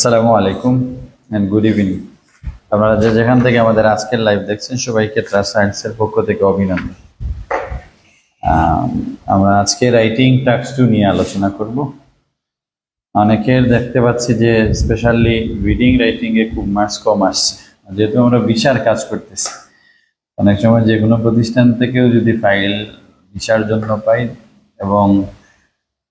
আসসালামু আলাইকুম and good evening আপনারা যে যেখান থেকে আমাদের আজকের লাইভ দেখছেন সবাইকে ট্রাস্ট সায়েন্সের পক্ষ থেকে অভিনন্দন। আম, আমরা আজকে রাইটিং টাস্ক টু নিয়ে আলোচনা করব। অনেকের দেখতে পাচ্ছি যে স্পেশালি রিডিং রাইটিংয়ে খুব মার্কস কম আসছে। যেহেতু আমরা বিশার কাজ করতেছি। অনেক সময় যে কোনো প্রতিষ্ঠান থেকেও যদি ফাইল ভিসার জন্য পাই এবং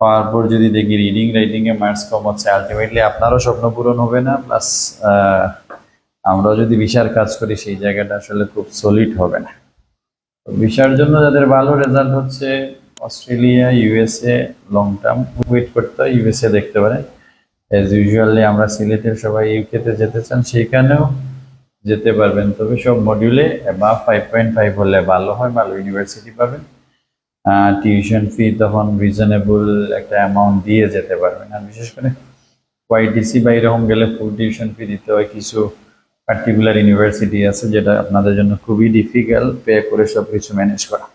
পাওয়ার পর যদি দেখি রিডিং রাইটিং এ মার্কস কম হচ্ছে আলটিমেটলি আপনারও স্বপ্ন পূরণ হবে না প্লাস আমরাও যদি বিশার কাজ করি, সেই জায়গাটা আসলে খুব সলিড হবে না। বিশার জন্য যাদের ভালো রেজাল্ট হচ্ছে, Australia USA long term wait করতে হয় ইউএসএ দেখতে পারেন অ্যাজ ইউজুয়ালি আমরা সিলেটের সবাই ইউকেতে যেতে চান সেইখানেও যেতে পারবেন। তবে সব মডিউলে বা ফাইভ পয়েন্ট ফাইভ হলে ভালো হয়, ভালো ইউনিভার্সিটি পাবেন। টিউশন ফি তখন রিজনেবল একটা অ্যামাউন্ট দিয়ে যেতে পারবেন। আর বিশেষ করে ওয়াইডিসি বা এরকম গেলে ফুল টিউশন ফি দিতে হয়। কিছু পার্টিকুলার ইউনিভার্সিটি আছে যেটা আপনাদের জন্য খুবই ডিফিকাল্ট পে করে সব কিছু ম্যানেজ করা।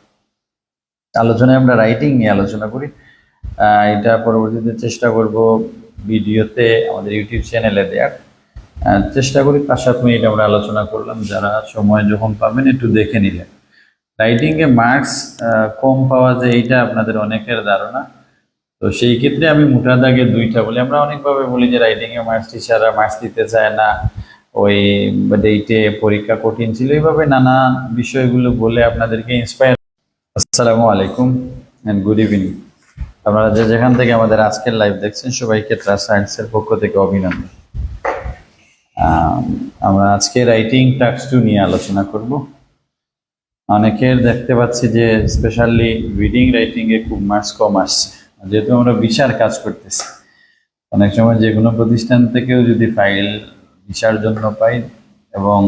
আলোচনায় আমরা রাইটিং নিয়ে আলোচনা করি। এটা পরবর্তীতে চেষ্টা করব ভিডিওতে আমাদের ইউটিউব চ্যানেলে দেওয়ার। চেষ্টা করি, পাঁচ সাত মিনিট আমরা আলোচনা করলাম। যারা সময় যখন পাবেন একটু দেখে নিলেন। রাইটিং এ মার্কস কম পাওয়া যায় এইটা আপনাদের অনেকের ধারণা। তো সেই ক্ষেত্রে আমি মোটা দাগে দুইটা বলি। আমরা অনেকভাবে বলি যে রাইটিং এ মার্কস টিচাররা মার্কস দিতে চায় না। ওই ডেটে পরীক্ষা কঠিন ছিল। এইভাবে নানা বিষয়গুলো বলে আপনাদেরকে ইন্সপায়ার আসসালামু আলাইকুম অ্যান্ড গুড ইভিনিং আপনারা যে যেখান থেকে আমাদের আজকের লাইভ দেখছেন সবাইকে ট্রাস্ট সায়েন্সের পক্ষ থেকে অভিনন্দন। আম, আমরা আজকে রাইটিং টাস্ক টু নিয়ে আলোচনা করব। অনেকের দেখতে পাচ্ছি যে স্পেশালি রিডিং রাইটিং এ খুব মার্কস কম আসছে। যেহেতু আমরা বিশার কাজ করতেছি, অনেক সময় যে কোনো প্রতিষ্ঠান থেকেও যদি ফাইল ভিসার জন্য পাই এবং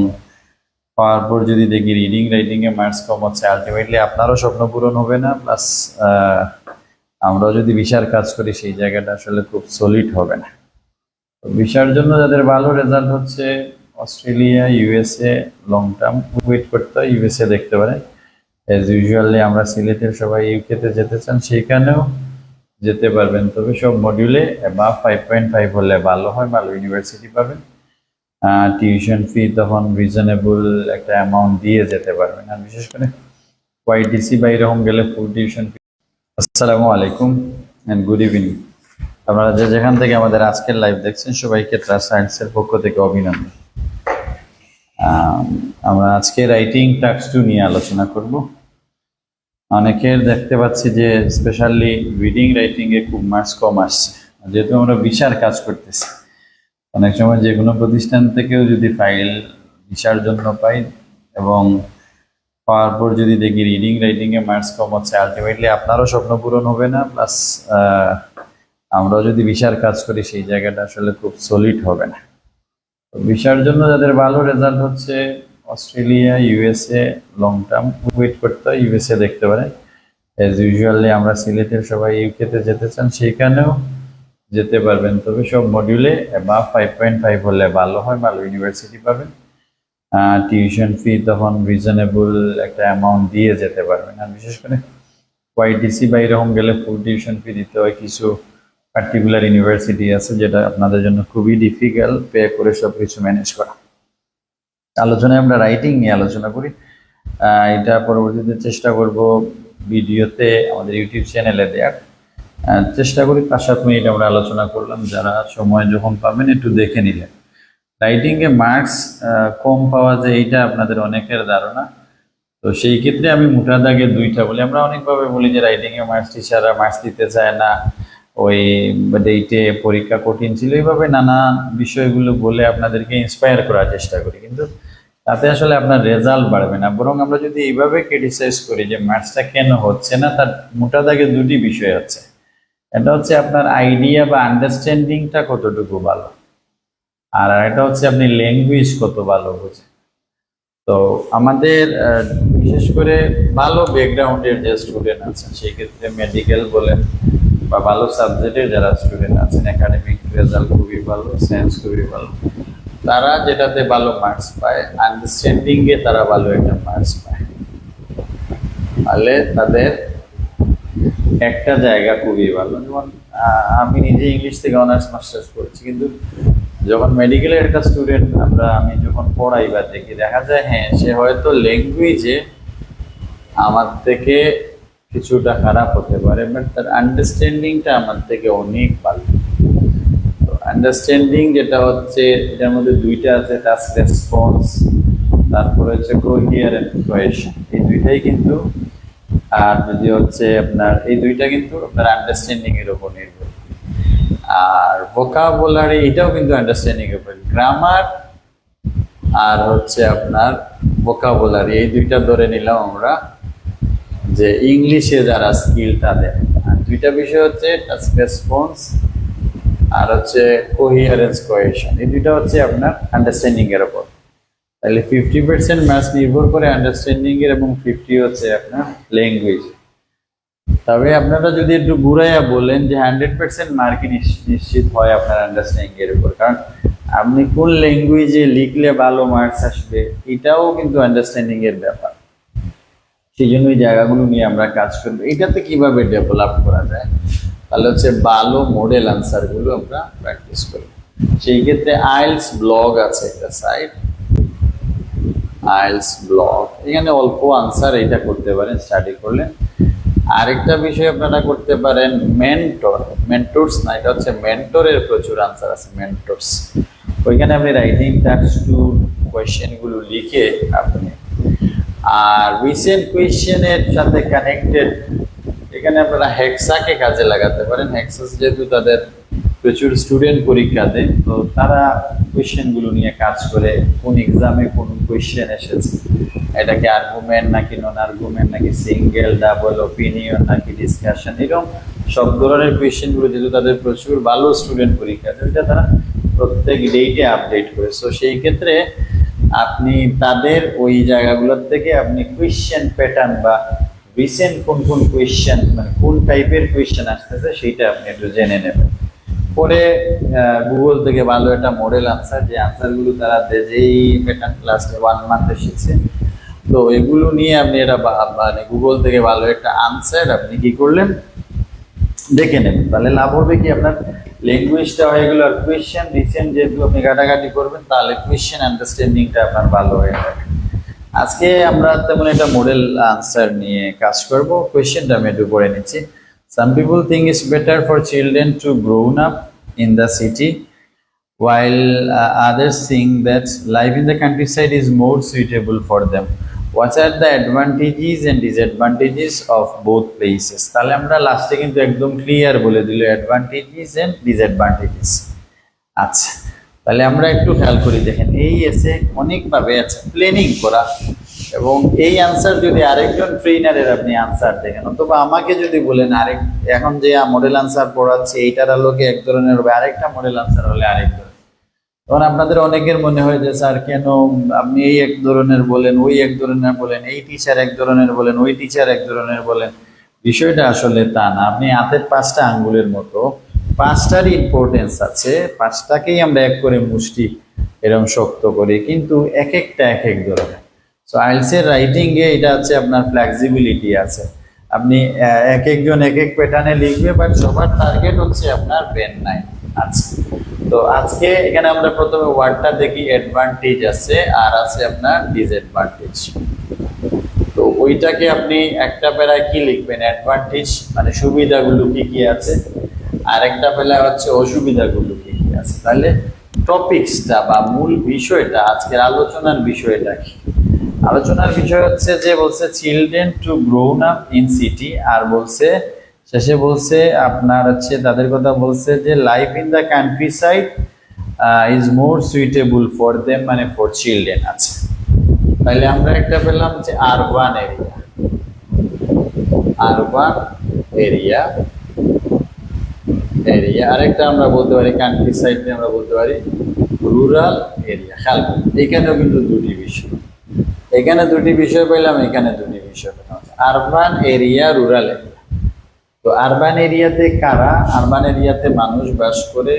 পাওয়ার পর যদি দেখি রিডিং রাইটিং এ মার্কস কম হচ্ছে আলটিমেটলি আপনারও স্বপ্ন পূরণ হবে না প্লাস আমরাও যদি বিশার কাজ করি, সেই জায়গাটা আসলে খুব সলিড হবে না। ভিসার জন্য যাদের ভালো রেজাল্ট হচ্ছে Australia USA long term wait করতে হয় ইউএসএ দেখতে পারেন অ্যাজ ইউজুয়ালি আমরা সিলেটের সবাই ইউকেতে যেতে চান সেইখানেও যেতে পারবেন। তবে সব মডিউলে বা ফাইভ পয়েন্ট ফাইভ হলে ভালো হয়, ভালো ইউনিভার্সিটি পাবেন। টিউশন ফি তখন রিজনেবল একটা অ্যামাউন্ট দিয়ে যেতে পারবেন। আর বিশেষ করে ওয়াইডিসি বা এরকম গেলে ফুল টিউশন ফি আসসালামু আলাইকুম অ্যান্ড গুড ইভিনিং আপনারা যে যেখান থেকে আমাদের আজকের লাইভ দেখছেন, সবাইকে ট্রাস্ট সায়েন্সের পক্ষ থেকে অভিনন্দন। আমরা আজকে রাইটিং টাস্ক টু নিয়ে আলোচনা করব। অনেকের দেখতে পাচ্ছি যে স্পেশালি রিডিং রাইটিং এ খুব মার্কস কম আসছে। যেহেতু আমরা বিশার কাজ করতেছি। অনেক সময় যে কোনো প্রতিষ্ঠান থেকেও যদি ফাইল ভিসার জন্য পাই এবং পাওয়ার পর যদি দেখি রিডিং রাইটিং এ মার্কস কম হচ্ছে আলটিমেটলি আপনারও স্বপ্ন পূরণ হবে না প্লাস আমরাও যদি বিশার কাজ করি, সেই জায়গাটা আসলে খুব সলিড হবে না। ভিসার জন্য যাদের ভালো রেজাল্ট হচ্ছে, Australia USA long term wait করতে হয় ইউএসএ দেখতে পারেন অ্যাজ ইউজুয়ালি আমরা সিলেটের সবাই ইউকেতে যেতে চান, সেখানেও যেতে পারবেন। তবে সব মডিউলে বা ফাইভ পয়েন্ট ফাইভ হলে ভালো হয়, ভালো ইউনিভার্সিটি পাবেন। টিউশন ফি তখন রিজনেবল একটা অ্যামাউন্ট দিয়ে যেতে পারবেন। আর বিশেষ করে ওয়াইডিসি বা এরকম গেলে ফুল টিউশন ফি দিতে হয়, কিছু পার্টিকুলার ইউনিভার্সিটি আছে যেটা আপনাদের জন্য খুবই ডিফিকাল্ট পে করে সব কিছু ম্যানেজ করা। আলোচনায় আমরা রাইটিং নিয়ে আলোচনা করি। এটা পরবর্তীতে চেষ্টা করব ভিডিওতে আমাদের ইউটিউব চ্যানেলে দেওয়ার চেষ্টা করি পাঁচ সাত মিনিট আমরা আলোচনা করলাম, যারা সময় যখন পাবেন একটু দেখে নিলেন। রাইটিং এ মার্কস কম পাওয়া যায় এইটা আপনাদের অনেকের ধারণা। তো সেই ক্ষেত্রে আমি মোটা দাগে দুইটা বলি। আমরা অনেকভাবে বলি যে রাইটিং এ মার্কস টিচাররা মার্কস দিতে চায় না। ওই ডেটে পরীক্ষা কঠিন ছিল। এইভাবে নানা বিষয়গুলো বলে আপনাদেরকে ইন্সপায়ার করার চেষ্টা করি। কিন্তু তাতে আসলে আপনার রেজাল্ট বাড়বে না। বরং আমরা যদি এইভাবে ক্রিটিসাইজ করি যে ম্যাথসটা কেন হচ্ছে না, তার মোটা দাগে দুটি বিষয় আছে। এটা হচ্ছে আপনার আইডিয়া বা আন্ডারস্ট্যান্ডিংটা কতটুকু ভালো? আর এটা হচ্ছে আপনি ল্যাঙ্গুয়েজ কত ভালো বোঝেন। তো আমাদের বিশেষ করে ভালো ব্যাকগ্রাউন্ডের যে স্টুডেন্ট আছেন, সেই ক্ষেত্রে মেডিকেল বলেন বা ভালো সাবজেক্টের যারা স্টুডেন্ট আছেন একাডেমিক রেজাল্ট খুবই ভালো সায়েন্স খুবই ভালো, তারা যেটাতে ভালো মার্কস পায় আন্ডারস্ট্যান্ডিংয়ে তারা ভালো একটা মার্কস পায়। তাহলে তাদের একটা জায়গা খুবই ভালো। যেমন আমি নিজে ইংলিশ থেকে অনার্স মাস্টার্স করছি কিন্তু যখন মেডিকেলের একটা স্টুডেন্ট আমরা, আমি যখন পড়াই বা দেখি, দেখা যায় হ্যাঁ সে হয়তো ল্যাঙ্গুয়েজে আমার থেকে কিছুটা খারাপ হতে পারে বাট তার আন্ডারস্ট্যান্ডিংটা আমার থেকে অনেক ভালো। তো আন্ডারস্ট্যান্ডিং যেটা হচ্ছে, এটার মধ্যে দুইটা আছে টাস্ক রেসপন্স তারপরে হচ্ছে কোহিয়ার এন্ড কোয়েশন এই দুইটাই কিন্তু, আর যদি হচ্ছে আপনার, এই দুইটা কিন্তু আপনার আন্ডারস্ট্যান্ডিং এর উপর নির্ভর। আর ভোকাবুলারি এটাও কিন্তু আন্ডারস্ট্যান্ডিং এর উপর। গ্রামার আর হচ্ছে আপনার ভোকাবুলারি এই দুইটা ধরে নিলাম আমরা। যে ইংলিশে যারা স্কিল তাদের দুইটা বিষয় হচ্ছে টাস্ক রেসপন্স আর হচ্ছে কোহিয়ারেন্স কোয়েশন এই দুইটা হচ্ছে আপনার আন্ডারস্ট্যান্ডিং এর উপর। তাহলে ফিফটি পার্সেন্ট ম্যাথস নির্ভর করে আন্ডারস্ট্যান্ডিং এর এবং ফিফটি হচ্ছে আপনার ল্যাঙ্গুয়েজ তবে আপনারা যদি একটু ঘুরাইয়া বলেন যে হান্ড্রেড পার্সেন্ট মার্কিং নিশ্চিত হয় আপনার আন্ডারস্ট্যান্ডিং এর উপর। কারণ আপনি কোন ল্যাঙ্গুয়েজে লিখলে ভালো মার্কস আসবে, এটাও কিন্তু আন্ডারস্ট্যান্ডিং এর ব্যাপার। সেই জন্য ওই জায়গাগুলো নিয়ে আমরা কাজ করব। এটাতে কীভাবে ডেভেলপ করা যায়? তাহলে হচ্ছে ভালো মডেল আনসারগুলো আমরা প্র্যাকটিস করব। সেই ক্ষেত্রে আইলস ব্লগ আছে একটা সাইট আইলস ব্লগ এখানে অল্প আনসার এটা করতে পারেন স্টাডি করলে। আরেকটা বিষয় আপনারা করতে পারেন মেন্টর মেন্টরস না, এটা হচ্ছে মেন্টরের প্রচুর আনসার আছে মেন্টরস ওইখানে আপনি রাইটিং টাস্ক টু কোয়েশ্চেনগুলো লিখে আপনি আর রিসেন্ট কোয়েশ্চেনের সাথে কানেক্টেড এখানে আপনারা হেক্সাকে কাজে লাগাতে পারেন। হেক্সাস যেহেতু তাদের প্রচুর স্টুডেন্ট পরীক্ষা দেয় তো তারা কোয়েশ্চেনগুলো নিয়ে কাজ করে, কোন এক্সামে কোন কোয়েশ্চেন এসেছে। এটা কি আর্গুমেন্ট নাকি নন আর্গুমেন্ট নাকি সিঙ্গেল ডাবল ওপিনিয়ন নাকি ডিসকাশন এরকম সব ধরনের কোয়েশ্চেনগুলো যেহেতু তাদের প্রচুর ভালো স্টুডেন্ট পরীক্ষা দেয় ওইটা তারা প্রত্যেক ডেটে আপডেট করে। সো সেই ক্ষেত্রে আপনি তাদের ওই জায়গাগুলোর থেকে আপনি কোয়েশ্চেন প্যাটার্ন বা রিসেন্ট কোন কোন কোয়েশ্চেন মানে কোন টাইপের কোয়েশ্চেন আসতেছে সেইটা আপনি একটু জেনে নেবেন। পরে গুগল থেকে ভালো একটা মডেল আনসার যে আনসারগুলো তারা যেই প্যাটার্ন ক্লাস ওয়ান মান্থে শিখছে তো এগুলো নিয়ে আপনি এটা মানে গুগল থেকে ভালো একটা আনসার আপনি কি করলেন? দেখে নেবেন। তাহলে লাভ হবে কি আপনার ল্যাঙ্গুয়েজটা হয়ে গেল আর কোয়েশ্চেন রিসেন্ট যেহেতু আপনি ঘাটাঘাটি করবেন তাহলে কোয়েশ্চেন আন্ডারস্ট্যান্ডিংটা আপনার ভালো হয়ে যাবে। আজকে আমরা তেমন একটা মডেল আনসার নিয়ে কাজ করব। কোয়েশ্চেনটা আমি একটু পড়ে নিচ্ছি। Some people think is better for children to grown up in the city while uh, others think that life in the countryside is more suitable for them. What are the advantages and disadvantages of both places? তাহলে আমরা লাস্টে কিন্তু একদম clear বলে দিল advantages and disadvantages আচ্ছা তাহলে আমরা একটু খেয়াল করি, দেখেন, এই এসে অনেকভাবে আছে প্ল্যানিং করা। এবং এই আনসার যদি আরেকজন ট্রেনারের আপনি আনসার দেখেন, অথবা আমাকে যদি বলেন, আরেক, এখন যে মডেল আনসার পড়াচ্ছে, এইটার আলোকে এক ধরনের হবে, আরেকটা মডেল আনসার হলে আরেক ধরনের। তখন আপনাদের অনেকের মনে হয় যে, স্যার, কেন আপনি এই এক ধরনের বলেন, ওই এক ধরনের বলেন, এই টিচার এক ধরনের বলেন, ওই টিচার এক ধরনের বলেন? বিষয়টা আসলে তা না। আপনি হাতের পাঁচটা আঙ্গুলের মতো, পাঁচটারই ইম্পর্টেন্স আছে, পাঁচটাকেই আমরা এক করে মুষ্টি এরকম শক্ত করি, কিন্তু এক একটা এক এক ধরনের। সো আইলসের রাইটিং এ এটা হচ্ছে আপনার ফ্লেক্সিবিলিটি আছে। আপনি এক একজন এক এক প্যাটার্নে লিখবে বাট সবার টার্গেট হচ্ছে আপনার পেন নাই আচ্ছা তো আজকে এখানে আমরা প্রথমে ওয়ার্ডটা দেখি অ্যাডভান্টেজ আছে আর আছে আপনার ডিসঅ্যাডভান্টেজ তো ওইটাকে আপনি একটা প্যারায় কি লিখবেন? অ্যাডভান্টেজ মানে সুবিধাগুলো কি কি আছে? আর একটা বেলায় হচ্ছে অসুবিধাগুলো কি কি আছে? তাহলে টপিকসটা বা মূল বিষয়টা, আজকের আলোচনার বিষয়টা কি? আলোচনার বিষয় হচ্ছে যে বলছে children to grown up in city আর বলছে শেষে বলছে, আপনার হচ্ছে তাদের কথা বলছে যে life in the country side is more suitable for them মানে ফর চিলড্রেন আছে। তাহলে আমরা একটা পেলাম যে urban area urban area area আরেকটা আমরা বলতে পারি কান্ট্রি সাইড আমরা বলতে পারি রুরাল এরিয়া খেয়াল এখানেও কিন্তু দুটি বিষয়। এখানে দুটি বিষয় পেলাম, এখানে দুটি বিষয় পেলাম। আরবান এরিয়া রুরাল এরিয়া তো আরবান এরিয়াতে কারা? আরবান এরিয়াতে মানুষ বাস করে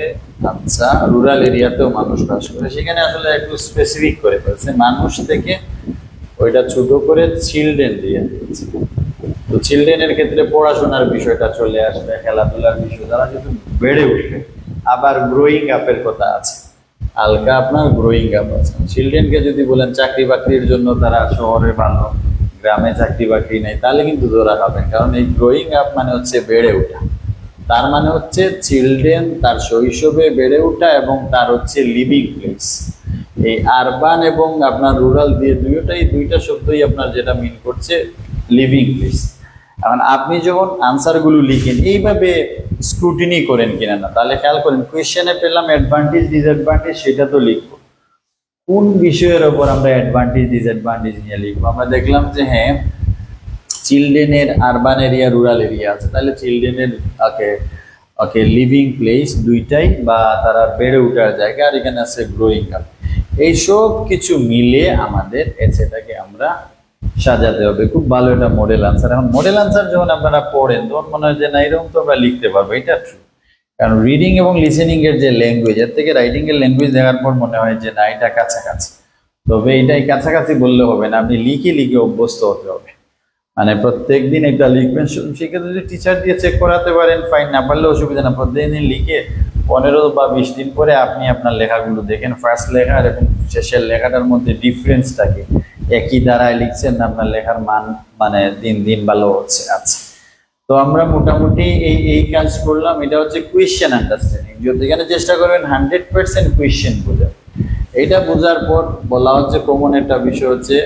আচ্ছা রুরাল এরিয়াতেও মানুষ বাস করে। সেখানে আসলে একটু স্পেসিফিক করে ফেলছে মানুষ থেকে ওইটা ছোট করে চিলড্রেন দিয়ে দিয়েছে তো চিলড্রেনের ক্ষেত্রে পড়াশোনার বিষয়টা চলে আসবে, খেলাধুলার বিষয়, তারা যেহেতু বেড়ে উঠবে আবার গ্রোয়িং আপের কথা আছে। হালকা আপনার গ্রোয়িং আপ আছে। চিলড্রেনকে যদি বলেন চাকরি বাকরির জন্য তারা শহরে ভালো গ্রামে চাকরি বাকরি নেই, তাহলে কিন্তু ধরা হবে কারণ এই গ্রোয়িং আপ মানে হচ্ছে বেড়ে ওঠা। তার মানে হচ্ছে চিলড্রেন তার শৈশবে বেড়ে ওঠা এবং তার হচ্ছে লিভিং প্লেস এই আরবান এবং আপনার রুরাল দিয়ে দুইটাই, দুইটা শব্দই আপনার যেটা মিন করছে লিভিং প্লেস এখন আপনি যখন আনসারগুলো লিখেন, এইভাবে স্ক্রুটিনি করেন কিনা না, তাহলে খেয়াল করেন কোয়েশ্চেনে পেলাম অ্যাডভান্টেজ ডিসঅ্যাডভান্টেজ সেটা তো লিখব। কোন বিষয়ের ওপর আমরা অ্যাডভান্টেজ ডিসঅ্যাডভান্টেজ নিয়ে লিখব? আমরা দেখলাম যে হ্যাঁ চিলড্রেনের আরবান এরিয়া রুরাল এরিয়া আছে। তাহলে চিলড্রেনের ওকে ওকে লিভিং প্লেস দুইটাই বা তারা বেড়ে ওঠার জায়গা আর এখানে আছে গ্রোয়িং আপ এইসব কিছু মিলে আমাদের এসেটাকে আমরা সাজাতে হবে। খুব ভালো এটা মডেল আনসার এখন মডেল আনসার যখন আপনারা পড়েন, তখন মনে হয় যে না, এরকম তো আমরা লিখতে পারব। এটা ট্রু কারণ রিডিং এবং লিসেনিং এর যে ল্যাঙ্গুয়েজ এর থেকে রাইটিং এর ল্যাঙ্গুয়েজ দেখার পর মনে হয় যে না, এটা কাছাকাছি। তবে এটাই কাছাকাছি বললে হবে না, আপনি লিখে লিখে অভ্যস্ত হতে হবে। মানে প্রত্যেক দিন এটা লিখবেন। সেক্ষেত্রে যদি টিচার দিয়ে চেক করাতে পারেন ফাইন না পারলে অসুবিধা না। প্রত্যেক দিন লিখে পনেরো বা বিশ দিন পরে আপনি আপনার লেখাগুলো দেখেন। ফার্স্ট লেখা এবং শেষের লেখাটার মধ্যে ডিফারেন্সটাকে একই দ্বারায় লিখছেন, আপনার লেখার মান মানে দিন দিন ভালো হচ্ছে আচ্ছা। তো আমরা মোটামুটি এই এই কাজ করলাম। এটা হচ্ছে কোয়েশ্চেন আন্ডারস্ট্যান্ডিং এখানে চেষ্টা করবেন হান্ড্রেড পার্সেন্ট কোয়েশ্চেন বোঝা। এটা বোঝার পর বলা হচ্ছে কমন একটা বিষয় হচ্ছে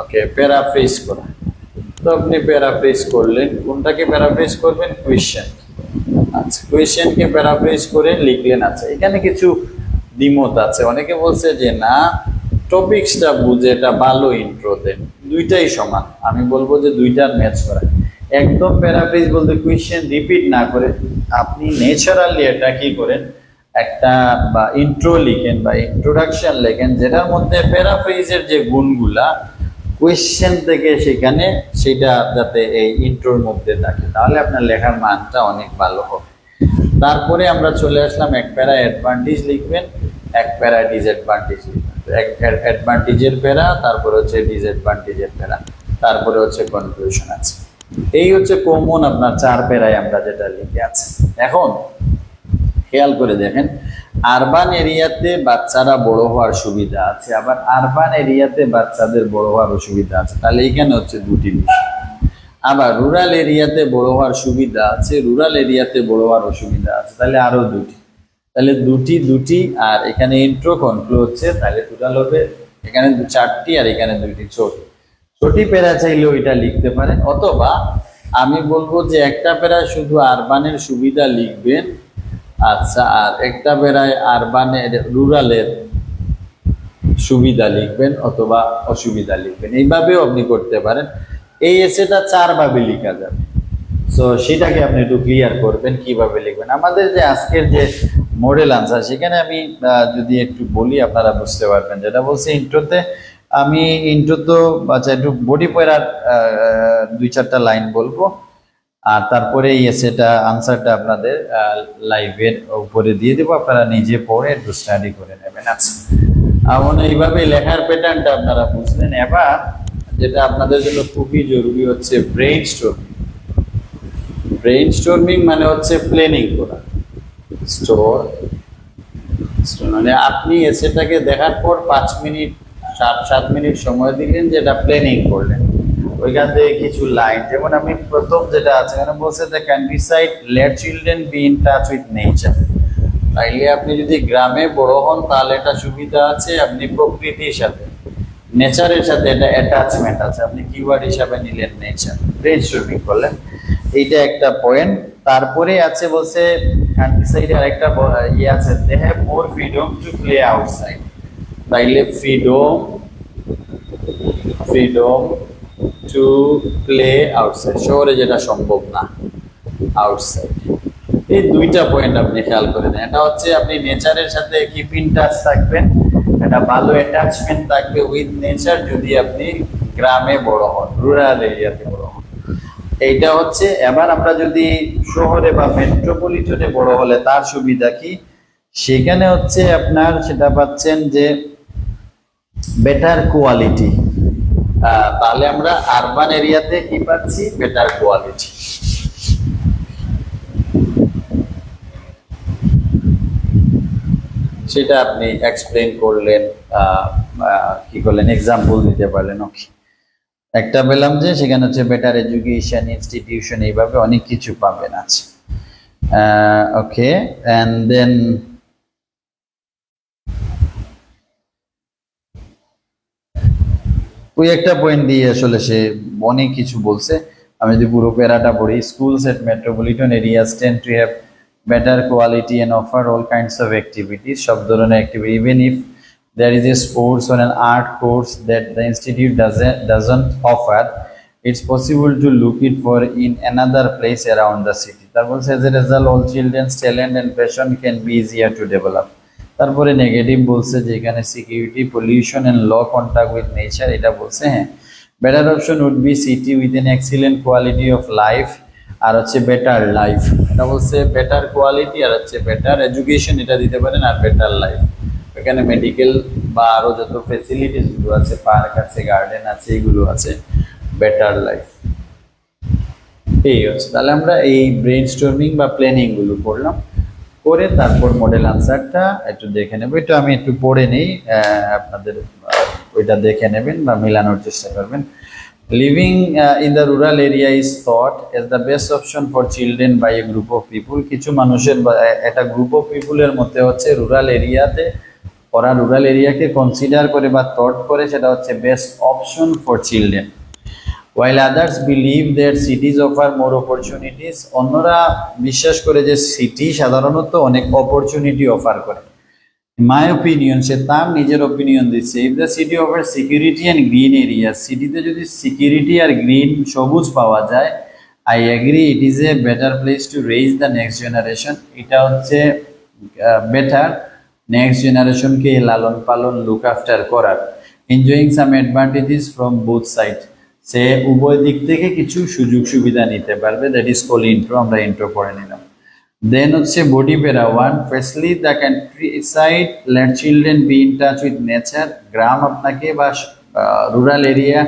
ওকে প্যারাফ্রেজ করা। তো আপনি প্যারাফ্রেজ করলেন। কোনটাকে প্যারাফ্রেজ করবেন? কোয়েশ্চেন আচ্ছা কোয়েশ্চেনকে প্যারাফ্রেজ করে লিখলেন। আচ্ছা এখানে কিছু দ্বিমত আছে। অনেকে বলছে যে, না টপিকসটা বুঝে এটা ভালো ইন্ট্রো দেন। দুইটাই সমান। আমি বলব যে দুইটার ম্যাচ করা। একদম প্যারাফ্রেজ বলতে কোয়েশ্চেন রিপিট না করে আপনি ন্যাচারালি এটা কি করেন? একটা বা ইন্ট্রো লিখেন বা ইন্ট্রোডাকশন লেখেন, যেটার মধ্যে প্যারাফ্রেজের যে গুণগুলা কোয়েশ্চেন থেকে সেখানে সেটা যাতে এই ইন্ট্রোর মধ্যে থাকে। তাহলে আপনার লেখার মানটা অনেক ভালো হবে। তারপরে আমরা চলে আসলাম, এক প্যারা অ্যাডভান্টেজ লিখবেন, এক প্যারা ডিসঅ্যাডভান্টেজ লিখবেন। এক অ্যাডভান্টেজের প্যারা, তারপরে হচ্ছে ডিসঅ্যাডভান্টেজের প্যারা, তারপরে হচ্ছে কনক্লুশন আছে। এই হচ্ছে কমন আপনার চার প্যারায় আমরা যেটা লিখে আছি। এখন খেয়াল করে দেখেন আরবান এরিয়াতে বাচ্চারা বড় হওয়ার সুবিধা আছে, আবার আরবান এরিয়াতে বাচ্চাদের বড় হওয়ার অসুবিধা আছে। তাহলে এখানে হচ্ছে দুটি বিষয়। আবার রুরাল এরিয়াতে বড় হওয়ার সুবিধা আছে রুরাল এরিয়াতে বড় হওয়ার অসুবিধা আছে। তাহলে আরও দুটি। তাহলে দুটি দুটি, আর এখানে ইন্ট্রো কনক্লু হচ্ছে, তাহলে টোটাল হবে এখানে চারটি আর এখানে দুইটি ছোট ছোটি প্যারা চাইলেও এটা লিখতে পারেন অথবা আমি বলব যে একটা প্যারায় শুধু আরবানের সুবিধা লিখবেন। আচ্ছা আর একটা প্যারায় আরবানের রুরালের সুবিধা লিখবেন অথবা অসুবিধা লিখবেন। এইভাবেও আপনি করতে পারেন। এই এসেটা চারভাবে লেখা যাবে। সো সেটাকে আপনি একটু ক্লিয়ার করবেন, কীভাবে লিখবেন। আমাদের যে আজকের যে মডেল আনসার সেখানে আমি যদি একটু বলি, আপনারা বুঝতে পারবেন। যেটা বলছি ইন্ট্রোতে আমি ইন্ট্রো তো আচ্ছা একটু বডি পয়রার দুই চারটা লাইন বলব। আর তারপরে এসেটা আনসারটা আপনাদের লাইভের উপরে দিয়ে দেবো। আপনারা নিজে পড়ে একটু স্টাডি করে নেবেন। আচ্ছা। এমন এইভাবে লেখার প্যাটার্নটা আপনারা বুঝলেন। এবার যেটা আপনাদের জন্য খুবই জরুরি হচ্ছে ব্রেইন স্টোরিং ব্রেইন স্টোর্মিং মানে হচ্ছে প্ল্যানিং করা। স্টোর মানে আপনি এসেটাকে দেখার পর পাঁচ মিনিট সাত সাত মিনিট সময় দিলেন যেটা প্ল্যানিং করলেন। ওইখান থেকে কিছু লাইন যেমন আমি প্রথম যেটা আছে, এখানে বলছে the country side let children be in touch with nature তাইলে আপনি যদি গ্রামে বড় হন, তাহলে এটা সুবিধা আছে, আপনি প্রকৃতির সাথে নেচারের সাথে এটা অ্যাটাচমেন্ট আছে। আপনি কিওয়ার্ড হিসাবে নিলেন নেচার ব্রেন স্টর্মিং করলেন। এইটা একটা পয়েন্ট তারপরে আছে বলছে কান্ট্রি সাইডে আরেকটা ইয়ে আছে they have more freedom to play outside তাইলে freedom freedom to play outside শহরে যেটা সম্ভব না আউটসাইড এই দুইটা পয়েন্ট আপনি খেয়াল করে দেন এটা হচ্ছে আপনি নেচারের সাথে কিপ টাচ থাকবেন। একটা ভালো অ্যাটাচমেন্ট থাকবে উইথ নেচার যদি আপনি গ্রামে বড় হন রুরাল এরিয়াতে বড় হন। এইটা হচ্ছে, এবার আমরা যদি শহরে বা মেট্রোপলিটনে বড় হলে তার সুবিধা কি? সেখানে হচ্ছে আপনার সেটা পাচ্ছেন যে বেটার কোয়ালিটি তাহলে আমরা আরবান এরিয়াতে কি পাচ্ছি? বেটার কোয়ালিটি সেটা আপনি এক্সপ্লেন করলেন কি করলেন? এক্সাম্পল দিতে পারলেন ওকে একটা পেলাম যে সেখানে হচ্ছে বেটার এডুকেশন ইনস্টিটিউশন এইভাবে অনেক কিছু পাবেন আছে ওকে অ্যান্ড দেন ওই একটা পয়েন্ট দিয়ে আসলে সে অনেক কিছু বলছে। আমি যদি পুরো প্যারাটা পড়ি schools at metropolitan area tend to have better quality and offer all kinds of activities সব ধরনের activity even if there is a sports on an art course that the institute doesn't offer it's possible to look it for in another place around the city তারপর all children's talent and passion can be easier to develop তারপরে negative বলছে যে এখানে security pollution and low contact with nature এটা বলছে হ্যাঁ। Better option would be city with an excellent quality of life আর হচ্ছে better life এটা বলছে বেটার কোয়ালিটি আর হচ্ছে বেটার এডুকেশন এটা দিতে পারেন আর বেটার লাইফ এখানে মেডিকেল বা আরও যত ফেসিলিটিসগুলো আছে পার্ক আছে গার্ডেন আছে, এগুলো আছে বেটার লাইফ এই হচ্ছে। তাহলে আমরা এই ব্রেন স্টর্মিং বা প্ল্যানিংগুলো করলাম। করে তারপর মডেল আনসারটা একটু দেখে নেব। এটা আমি একটু পড়ে নেই আপনাদের ওইটা দেখে নেবেন বা মিলানোর চেষ্টা করবেন। Living in the rural area is thought as the best option for children by a group of people কিছু মানুষের একটা গ্রুপ অফ পিপুলের মধ্যে হচ্ছে রুরাল এরিয়াতে ওরা রুরাল এরিয়াকে কনসিডার করে বা থট করে সেটা হচ্ছে best option for children while others believe that cities offer more opportunities অন্যরা বিশ্বাস করে যে সিটি সাধারণত অনেক অপরচুনিটি অফার করে। মাই ওপিনিয়ন সে তার নিজের ওপিনিয়ন দিচ্ছে if the city offer security and green area সিটিতে যদি সিকিউরিটি আর গ্রিন সবুজ পাওয়া যায় I agree it is a better place to raise the next generation এটা হচ্ছে বেটার নেক্সট জেনারেশনকে লালন পালন লুক আফটার করার। Enjoying some advantages from both side সে উভয় দিক থেকে কিছু সুযোগ সুবিধা নিতে পারবে। দ্যাট ইজ কল ইন্ট্রো আমরা ইন্ট্রো করে নিলাম। দেন হচ্ছে body para one firstly the country side let children be in touch with nature গ্রাম আপনাকে বা রুরাল এরিয়া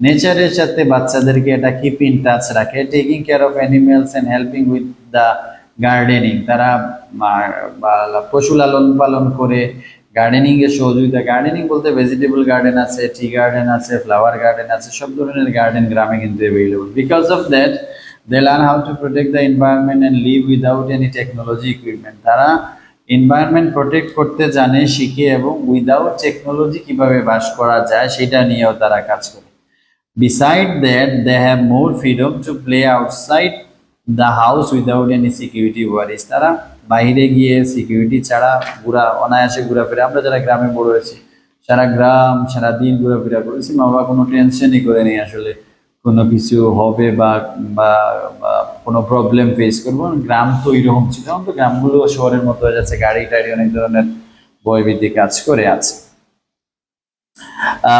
নেচারের সাথে বাচ্চাদেরকে এটা কিপ ইন টাচ রাখে taking care of animals and helping with the gardening তারা পশু লালন পালন করে গার্ডেনিং এর সহযোগিতা গার্ডেনিং বলতে ভেজিটেবল গার্ডেন আছে টি গার্ডেন আছে ফ্লাওয়ার গার্ডেন আছে সব ধরনের গার্ডেন গ্রামে কিন্তু available because of that they learn how to protect the environment and live without any technology equipment তারা এনভায়রনমেন্ট প্রোটেক্ট করতে জানে শিখে এবং উইদাউট টেকনোলজি কীভাবে বাস করা যায় সেটা নিয়েও তারা কাজ করে। Beside that, they have more freedom to play outside the house without any security worries. তারা বাইরে গিয়ে সিকিউরিটি ছাড়া ঘুরা, অনায়াসে ঘোরাফেরা। আমরা যারা গ্রামে বড় হয়েছি সারা গ্রাম, সারা দিন ঘোরাফেরা করেছি। মা বাবা কোনো টেনশনই করে নেই আসলে কোনো কিছু হবে বা বা কোনো প্রবলেম ফেস করব। গ্রাম তো এরকম ছিল। তো গ্রামগুলো শহরের মতো হয়ে যাচ্ছে। গাড়ি টাড়ি অনেক ধরনের বয়বৃদ্ধি কাজ করে আছে।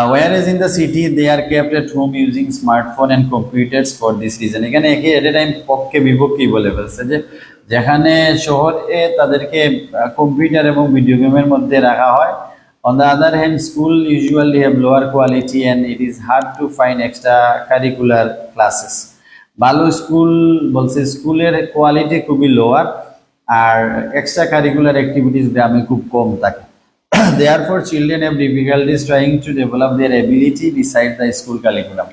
Whereas in the city they are kept at home using smartphone and computers for this reason এখানে একে এট এ টাইম পক্ষে বিপক্ষেই বলে ফেলছে যে যেখানে শহরে তাদেরকে কম্পিউটার এবং ভিডিও গেমের মধ্যে রাখা হয় on the other hand school usually have lower quality and it is hard to find extra curricular classes ভালো স্কুল বলছে স্কুলের কোয়ালিটি খুবই লোয়ার আর এক্সট্রা কারিকুলার অ্যাক্টিভিটিস গ্রামে খুব কম থাকে therefore children have difficulties trying to develop their ability beside the school curriculum.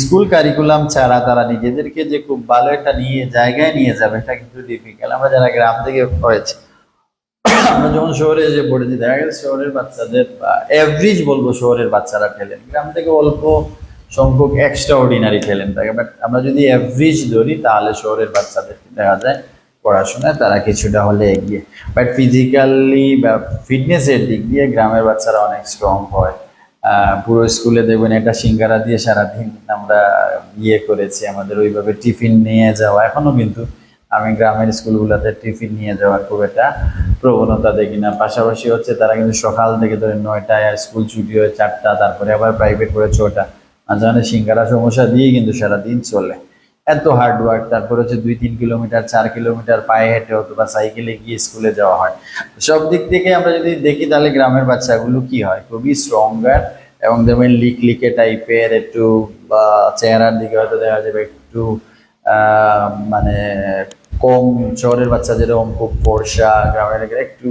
School curriculum ছাড়া তারা নিজেদেরকে যে খুব ভালো একটা নিয়ে, জায়গায় নিয়ে যাবে, এটা কিন্তু ডিফিকাল্ট আমরা যারা গ্রাম থেকে পড়েছি, আমরা যখন শহরে যে পড়েছি, দেখা গেছে শহরের বাচ্চাদের এভারেজ বলব শহরের বাচ্চারা ট্যালেন্ট গ্রাম থেকে অল্প সংখ্যক এক্সট্রা অর্ডিনারি ট্যালেন্ট থাকে বাট আমরা যদি এভারেজ ধরি, তাহলে শহরের বাচ্চাদের দেখা যায় পড়াশোনায় তারা কিছুটা হলে এগিয়ে বাট ফিজিক্যালি বা ফিটনেসের দিক দিয়ে গ্রামের বাচ্চারা অনেক স্ট্রং হয়। পুরো স্কুলে দেখবেন একটা সিঙ্গারা দিয়ে সারাদিন আমরা ইয়ে করেছি, আমাদের ওইভাবে টিফিন নিয়ে যাওয়া। এখনও কিন্তু আমি গ্রামের স্কুলগুলোতে টিফিন নিয়ে যাওয়ার খুব একটা প্রবণতা দেখি না। পাশাপাশি হচ্ছে তারা কিন্তু সকাল থেকে ধরে নয়টায় আর স্কুল ছুটি হয়, চারটা, তারপরে আবার প্রাইভেট করে ছটা। মাঝখানে সিঙ্গারা সমস্যা দিয়ে কিন্তু সারাদিন চলে। এত হার্ড ওয়ার্ক তারপর হচ্ছে দুই, তিন কিলোমিটার চার কিলোমিটার পায়ে হেঁটে অথবা সাইকেলে গিয়ে স্কুলে যাওয়া হয়। সব দিক থেকে আমরা যদি দেখি তাহলে গ্রামের বাচ্চাগুলো কি হয়? খুবই স্ট্রঙ্গার এবং দেখবেন লিক লিকে টাইপের একটু, বা চেহারার দিকে হয়তো দেখা যাবে একটু মানে কম, শহরের বাচ্চা যেরকম খুব ফর্সা, গ্রামের একটু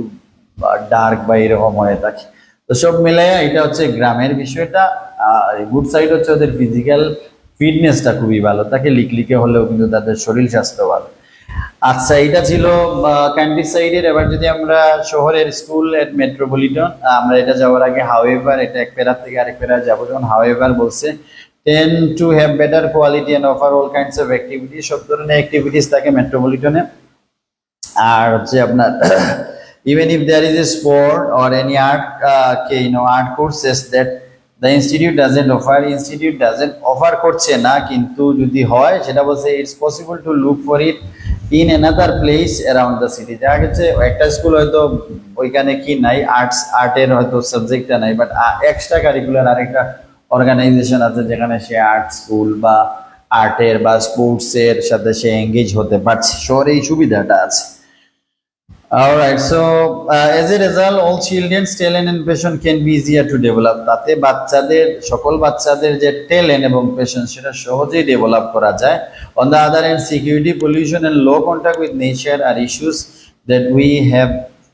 ডার্ক বা এরকম হয়ে থাকে। তো সব মিলাইয়া এটা হচ্ছে গ্রামের বিষয়টা। আর গুড সাইড হচ্ছে ওদের ফিজিক্যাল ফিটনেসটা খুবই ভালো। তাকে লিকলিকে হলেও কিন্তু তাদের শরীর স্বাস্থ্য ভালো। আচ্ছা এটা ছিল ক্যান্ডি সাইডের এবার যদি আমরা শহরের স্কুল এট মেট্রোপলিটন আমরা এটা যাওয়ার আগে হাওয়েভার এটা এক পেরার থেকে আরেক পেরা যাব। যখন হাওয়েভার বলছে tend to have better quality and offer all kinds of activity সব ধরনের অ্যাক্টিভিটিস থাকে মেট্রোপলিটনে আর হচ্ছে আপনার even if there is a sport or any art uh, okay, you know art courses institute the offer institute offer offer করছে না, কিন্তু যদি হয়, সেটা বলছে it's possible to look for it in another place around the city দেখা গেছে, একটা স্কুল হয়তো ওইখানে কি নাই আর্টস আর্টের হয়তো সাবজেক্টটা নাই বাট এক্সট্রা কারিকুলার আরেকটা অর্গানাইজেশন আছে যেখানে সে আর্ট স্কুল বা আর্টের বা স্পোর্টসের সাথে সে এঙ্গেজ হতে পারছে শহরে এই সুবিধাটা আছে। Alright, so uh, as a result, all children's talent and passion can be easier to develop. তাতে বাচ্চাদের সকল বাচ্চাদের যে ট্যালেন্ট এবং প্যাশন সেটা সহজেই ডেভেলপ করা যায়। On the other hand security pollution and low contact with nature R issues that we have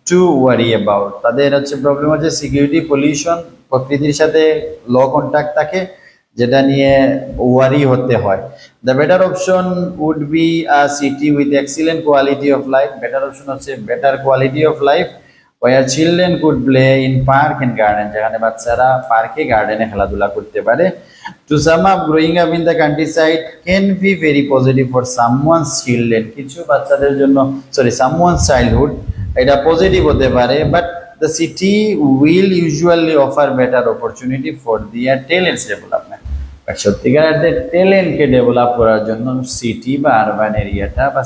to worry about তাদের হচ্ছে প্রবলেম হচ্ছে সিকিউরিটি পলিউশন প্রকৃতির সাথে লো কন্ট্যাক্ট থাকে। যেটা নিয়ে ওয়ারি হতে হয়। The better option would be a city with excellent quality of life better option হচ্ছে better quality of life where children could play in park and garden যেখানে বাচ্চারা পার্কে গার্ডেনে খেলাধুলা করতে পারে। To sum up growing up in the country side can be very positive for someone's children কিছু বাচ্চাদের জন্য সরি সামওয়ানস চাইল্ডহুড এটা পজিটিভ হতে পারে but the city will usually offer better opportunity for their talents development but সত্যিকারের ট্যালেন্টকে develop করার জন্য সিটি বা আরবান এরিয়াটা বা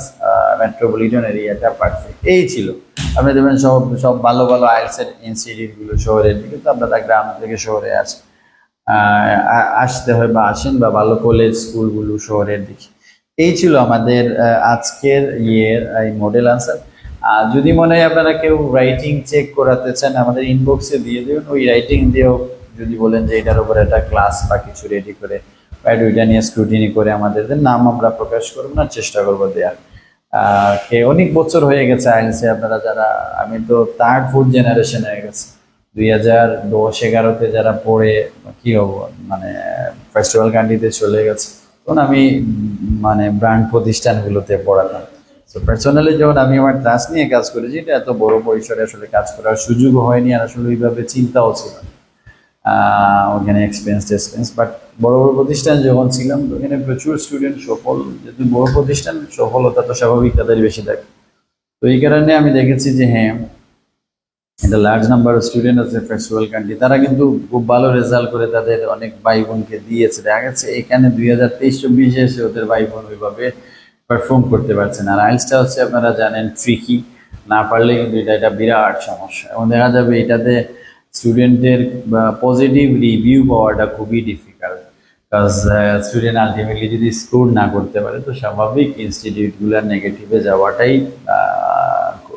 মেট্রোপলিটন এরিয়াটা পারফেক্ট এই ছিল। আপনি দেখবেন সব সব ভালো ভালো আইএলসের ইনস্টিটিউটগুলো শহরের দিকে তো আপনারা গ্রাম থেকে শহরে আসেন আসতে হয় বা আসেন বা ভালো কলেজ স্কুলগুলো শহরের দিকে। এই ছিল আমাদের আজকের ইয়ের এই মডেল আনসার আর যদি মনে হয় আপনারা কেউ রাইটিং চেক করাতে চান, আমাদের ইনবক্সে দিয়ে দেবেন। ওই রাইটিং দিয়েও যদি বলেন যে এটার উপর একটা ক্লাস বা কিছু রেডি করে বা ওইটা নিয়ে স্ক্রুটিনি করে আমাদের নাম আমরা প্রকাশ করব না, চেষ্টা করব দেওয়ার অনেক বছর হয়ে গেছে আইএলসি আপনারা যারা, আমি তো থার্ড ফোর্থ জেনারেশন হয়ে গেছে। দুই হাজার দশ, এগারোতে যারা পড়ে, কি হব মানে ফেস্টিভ্যাল কান্ট্রিতে চলে গেছে, তখন আমি মানে ব্র্যান্ড প্রতিষ্ঠানগুলোতে পড়াতাম। তো পার্সোনালি যখন আমি আমার ক্লাস নিয়ে কাজ করেছি, এটা এত বড় পরিসরে আসলে কাজ করার সুযোগও হয়নি, আর আসলে ওইভাবে চিন্তাও ছিল না। ওখানে এক্সপেন্স টেক্সপেন্স। বাট বড় বড় প্রতিষ্ঠান যখন ছিলাম তো এখানে প্রচুর স্টুডেন্ট সফল। যেহেতু বড় প্রতিষ্ঠান, সফলতা তো স্বাভাবিক তাদের বেশি থাকে। তো এই কারণে আমি দেখেছি যে হ্যাঁ একটা লার্জ নাম্বার স্টুডেন্ট আছে ফেস্টিভ্যাল কান্ট্রি তারা কিন্তু খুব ভালো রেজাল্ট করে তাদের অনেক ভাই বোনকে দিয়েছে। দেখা গেছে এখানে দুই হাজার তেইশ চব্বিশে এসে ওদের ভাই বোন ওইভাবে পারফর্ম করতে পারছে না। আর আইলসটা হচ্ছে আপনারা জানেন ট্রিকি না পারলে কিন্তু এটা একটা বিরাট সমস্যা। এবং দেখা যাবে এটাতে স্টুডেন্টের পজিটিভ রিভিউ পাওয়াটা খুবই ডিফিকাল্ট কাজ স্টুডেন্ট আলটিমেটলি যদি স্কোর না করতে পারে, তো স্বাভাবিক ইনস্টিটিউটগুলোর নেগেটিভে যাওয়াটাই